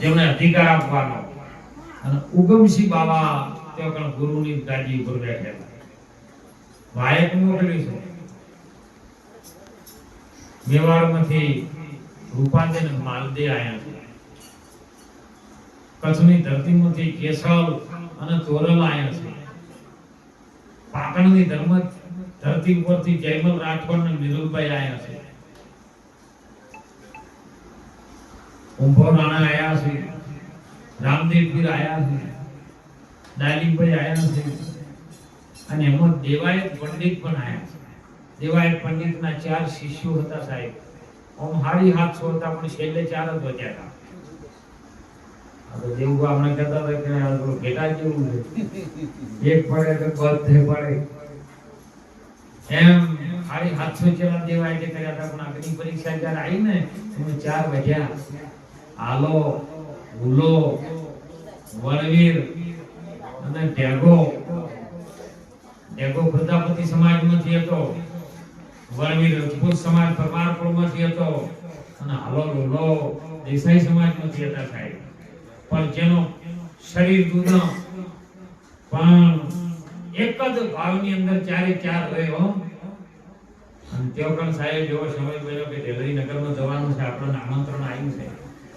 જેમને અધિકાર આપવાનો. અને ઉગમસિંહ બાબા તે પણ ગુરુની ગાદી ઉપર બેઠેલા. વાયક મોકલી છે મેવાડમાંથી રૂપાંતર માલદે આયા છે. કચ્છની ધરતીમાંથી કેશવ અને તોરલ આયા છે. પાટણની ધર્મ ધરતી ઉપરથી જયમલ રાઠોડ અને મિરુલભાઈ આયા છે. ઉંભો રાણા આયા છે, રામદેવ પીર આયા છે દાલીભાઈ આયા છે, અને એમાં દેવાયત પંડિત પણ આયા છે. દેવાયત પંડિતના ચાર શિષ્યો હતા સાહેબ. ઓમ હાડી હાથસો હતા, પણ છેલ્લે ચાર જ વધ્યા હતા. તો આપણે કહેતા હતા કે જેવું એમ હારી હાથસો જેવા દેવાય કે કર્યા પરીક્ષા જ્યારે આવી ને, એમાં ચાર વધ્યા. આલો ઉલો વણવીર અને ઢેગો. ઢેગો પ્રજાપતિ સમાજમાંથી હતો. વણવીર રાજપૂત સમાજ પરમાર કુળમાંથી હતો. અને હાલો લુલો દેસાઈ સમાજમાંથી હતા સાહેબ. પણ જેનો શરીર દૂધ પણ એક જ ભાવની અંદર ચારે ચાર રહ્યો અને તેઓ પણ સાહેબ જેવો સમય મળ્યો કે દેવરી નગરમાં જવાનું છે. આપણને આમંત્રણ આવ્યું છે.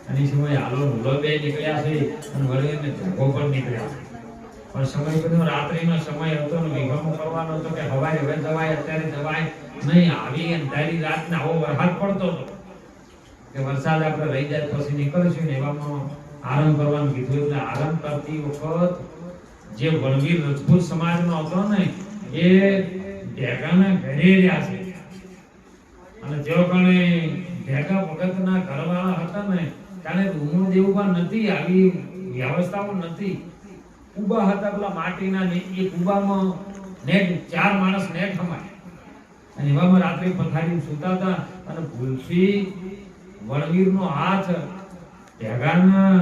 અને સમય હાલો નુલો બે નીકળ્યા છે અને વળીને ધોકો પણ નીકળ્યા. છે પણ સમય બધો રાત્રિનો સમય હતો ને વિગમો કરવાનો હતો કે હવાય હવે જવાય, અત્યારે જવાય નહીં, આવી અંધારી રાતના આવો વરસાદ પડતો હતો. કે વરસાદ આપણે રહી જાય પછી નીકળશું ને એવામાં આરામ કરવાનું કીધું. એટલે આરામ કરતી વખત જે વણવીર રજપૂત સમાજનો હતો ને, એ ઢેકાને ઘરે રહ્યા છે. અને જેઓ કણે ભેગા ભગતના ઘરવાળા હતા ને કારણ રૂમો પણ નથી, આવી વ્યવસ્થાઓ નથી. કુબા હતા પેલા માટીના ને એ કુબામાં નેટ, ચાર માણસ નેટ હમાય. અને એવામાં રાત્રે પથારી સુતા હતા અને ભૂલથી વણવીરનો હાથ, ભેગાના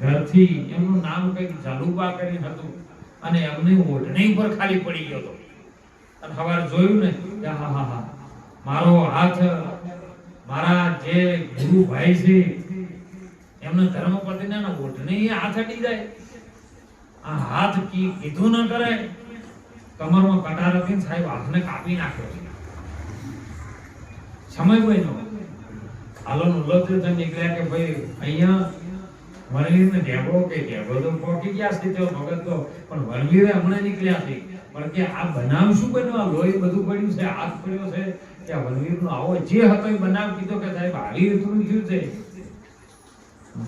ઘરથી, એમનું નામ કંઈક જાલુબા કરીને હતું. અને એમની ઓઢણી પર ખાલી પડી ગયો હતો. અને સવારે જોયું ને, કે હા હા હા, મારો હાથ, મારા જે ગુરુ ભાઈ છે એમને ધર્મપતિને ને ઓઢણી હાથ અડી જાય. આ હાથ કી કીધું ન કરે કમરમાં કટાર હતી સાહેબ, હાથને કાપી નાખ્યો છે. સમય બન્યો હાલો ઉલ્લત નીકળ્યા કે ભાઈ, અહીંયા વણવીરને ઢેબો કે ઢેબો તો પોકી ગયા છે તેઓ ભગત તો, પણ વણવીરે હમણાં નીકળ્યા છે. પણ કે આ બનાવ શું બન્યો? આ લોહી બધું પડ્યું છે, હાથ પડ્યો છે. કે આ વણવીરનો આવો જે હતો એ બનાવ કીધો કે સાહેબ આવી રીતનું થયું છે.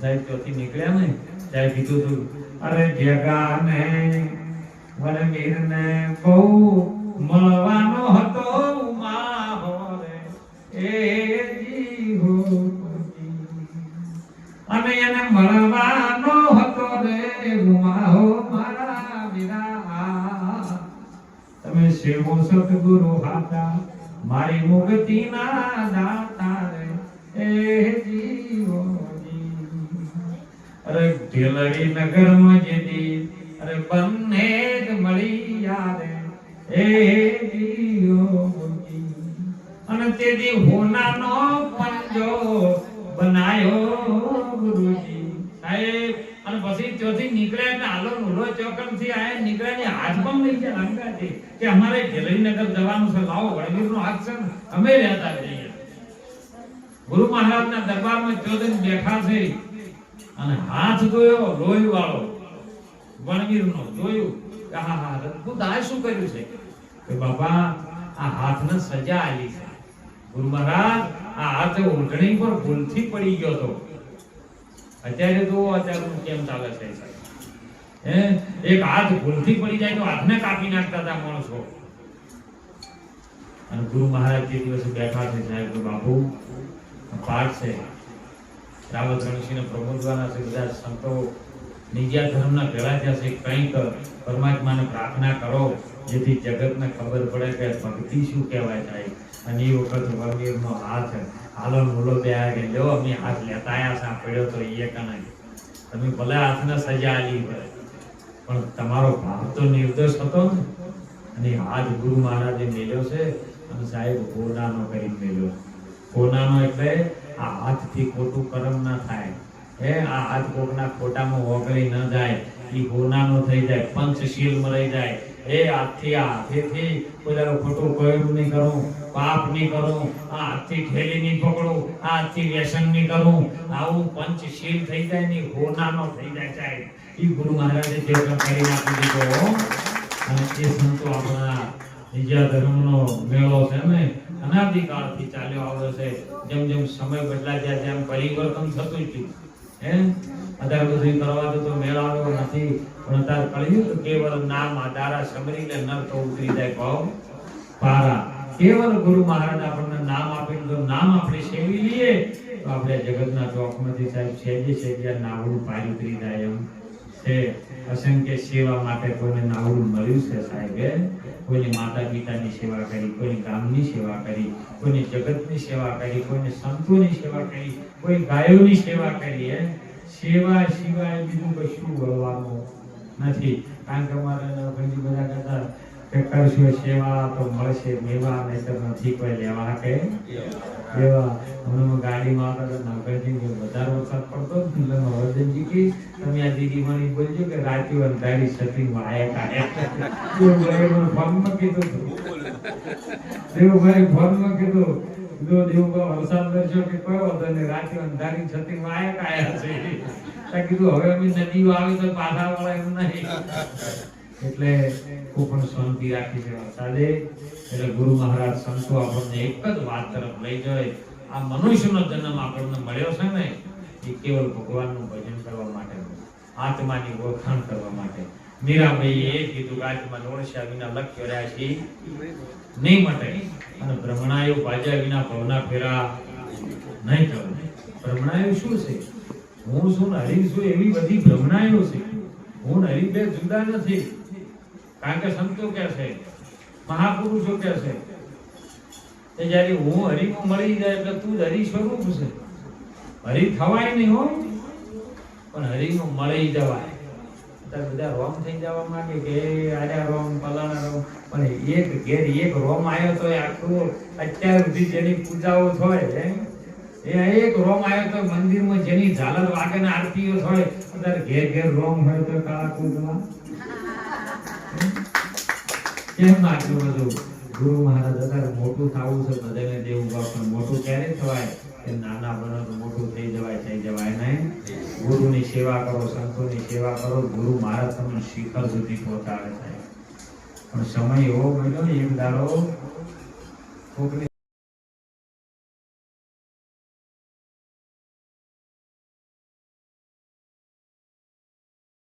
સાહેબ નીકળ્યા ને ત્યારે કીધું તું, અરે ભેગાને વનવીરને બહુ મળવાનો હતો અને એને મળવાનો હતો રે માહો મારા વિરા તમે શિવો સતગુરુ હાતા મારી મુક્તિના દાતા રે, એ અરે ભેલડી નગરમાં જેથી અરે બંને જ મળી યારે એ જીવોજી અને તેથી હોનાનો પંજો બનાયો ગુરુજી. સાહેબ, અને પછી ત્યોથી નીકળે ને હાલો નુલો ચોકમથી આય, નીકળ્યા ને હાથ પણ લઈ ગયા રંગાથી. કે અમારે ઢેલરીનગર જવાનું છે, લાવો, વડવીરનો હાથ છે અમે રહેતા જઈએ. ગુરુ મહારાજના દરબારમાં ચોદન બેઠા છે. અને હાથ જોયો લોહી વાળો વણગીર નો જોયું કે હા હા શું કર્યું છે? કે બાપા, આ હાથને સજા આવી છે. ગુરુ મહારાજ, આ હાથ ઓઢણી પર ભૂલથી પડી ગયો હતો. અત્યારે તો અત્યારે કેમ ચાલે છે? હે? એક હાથ ભૂલથી પડી જાય તો હાથને કાપી નાખતા હતા માણસો. અને ગુરુ મહારાજ જે દિવસે બેઠા છે, સાહેબ બાપુ પાઠ છે. રાવત ગણેશજીને પ્રબોધવાના છે સંતો નિજ્યા ધર્મના ભેળા થયા છે, કંઈક પરમાત્માને પ્રાર્થના કરો, જેથી જગતને ખબર પડે કે ભક્તિ શું કહેવાય થાય અને એ વખત વરવીરનો હાથ હાલો મૂલો બે કે લ્યો, અમે હાથ લેતા આવ્યા છે પડ્યો તો એ કને તમે ભલે હાથને સજા આલી હોય, પણ તમારો ભાવ તો નિર્દોષ હતો ને. અને હાથ ગુરુ મહારાજે મેલ્યો છે, અને સાહેબ કોનાનો કરી મેળ્યો કોનાનો એટલે આ હાથથી ખોટું કર્મ ના થાય. હે, આ હાથ કોકના ખોટામાં ઓગળી ન જાય. એ ગુનાનો થઈ જાય, પંચશીલ મળી જાય. એ હાથથી, આ હાથેથી કોઈ ખોટું કોયરું નહીં કરું, પાપ નહીં કરું, આ હાથથી ઠેલી નહીં પકડું, આ હાથથી વ્યસન નહીં કરું. આવું પંચશીલ થઈ જાય ને ગુનાનો થઈ જાય સાહેબ. એ ગુરુ મહારાજે જે કરી આપી દીધો અને એ સંતો આપણા બીજા ધર્મનો મેળો છે ને, અનાદિકાળથી ચાલ્યો આવ્યો છે. જેમ જેમ સમય બદલાય જાય, તેમ પરિવર્તન થતું ગયું. હે? અત્યારે બધું કરવા તો મેળાવ્યો નથી, પણ અત્યારે કળિયુગ કેવળ નામ આધારા સમરીને નર તો ઉતરી જાય ભાવ પારા. કેવળ ગુરુ મહારાજ આપણને નામ આપીને જો નામ આપણે સેવી લઈએ, તો આપણે જગતના ચોકમાંથી સાહેબ, સેજે સેજે નાવડું પાર ઉતરી જાય એમ. છે. અસંખ્ય સેવા માટે કોઈને નાવડું મળ્યું છે સાહેબે કોઈને માતા પિતાની સેવા કરી, કોઈને ગામની સેવા કરી, કોઈને જગતની સેવા કરી, કોઈને સંતોની સેવા કરી, કોઈ ગાયોની સેવા કરી હે સેવા સિવાય બીજું કશું વળવાનું નથી. કારણ કે અમારે બધા કહેતા કે સેવા તો મળશે, મેવા નહીતર નથી કોઈ લેવા કે એવા હમણાં ગાડીમાં આવતા હતા નાગરજી વધારે વરસાદ પડતો એટલે નવરદેવજી કે, તમે આ દીદી મને બોલજો કે રાતે અંધારી સતી વાયા કાઢ્યા દેવભાઈ ફોનમાં કીધું હતું. દેવભાઈ ફોનમાં કીધું, જો દેવભાઈ વરસાદ દર્શો કે કયો હતો ને રાતે અંધારી છતી વાયા કાયા છે. કીધું, હવે અમે નદીઓ આવી તો પાછા વાળા એમ નહીં. એટલે કોઈ પણ શાંતિ રાખી છે વરસાદે. એટલે ગુરુ મહારાજ સંતો આપણને એક જ વાત તરફ લઈ જાય. આ મનુષ્યનો જન્મ આપણને મળ્યો છે ને, એ કેવળ ભગવાનનું ભજન કરવા માટે આત્માની ઓળખાણ કરવા માટે. મીરાબાઈએ કીધું કે આત્માને ઓળશ્યા વિના લક્ષ્ય રહ્યા છે. નહીં મટે. અને ભ્રમણાયો બાજા વિના ભવના ફેરા નહીં થવું. ભ્રમણાયો શું છે? હું શું હરી છું એવી બધી ભ્રમણાયો છે. હું હરી બે જુદા નથી. કારણ કે સંતો કે છે? મહાપુરુષો કે છે? કે જ્યારે હું હરિમાં મળી જાય એટલે તું જ હરિ સ્વરૂપ છે. હરિ થવાય નહીં હોય, પણ હરિમાં મળી જવાય. અત્યારે બધા રોમ થઈ જવા માંગે કે આડા રોમ પલાણા રોમ, પણ એક ઘેર એક રોમ આવ્યો તો એ આખું અત્યાર સુધી જેની પૂજાઓ થાય એ એક રોમ આવ્યો તો મંદિરમાં જેની ઝાલર વાગે આરતીઓ થાય, અત્યારે ઘેર ઘેર રોમ હોય તો કાળા કુંજમાં કેમ આટલું બધું? ગુરુ મહારાજ હતા મોટું થવું છે, બધાને દેવું પણ મોટું ક્યારે થવાય? કે નાના બનો મોટું થઈ જવાય થઈ જવાય નહીં. ગુરુની સેવા કરો, સંતોની સેવા કરો, ગુરુ મહારાજ તમને શિખર સુધી પહોંચાડે છે. પણ સમય એવો મળ્યો ને, એક દાડો કોકની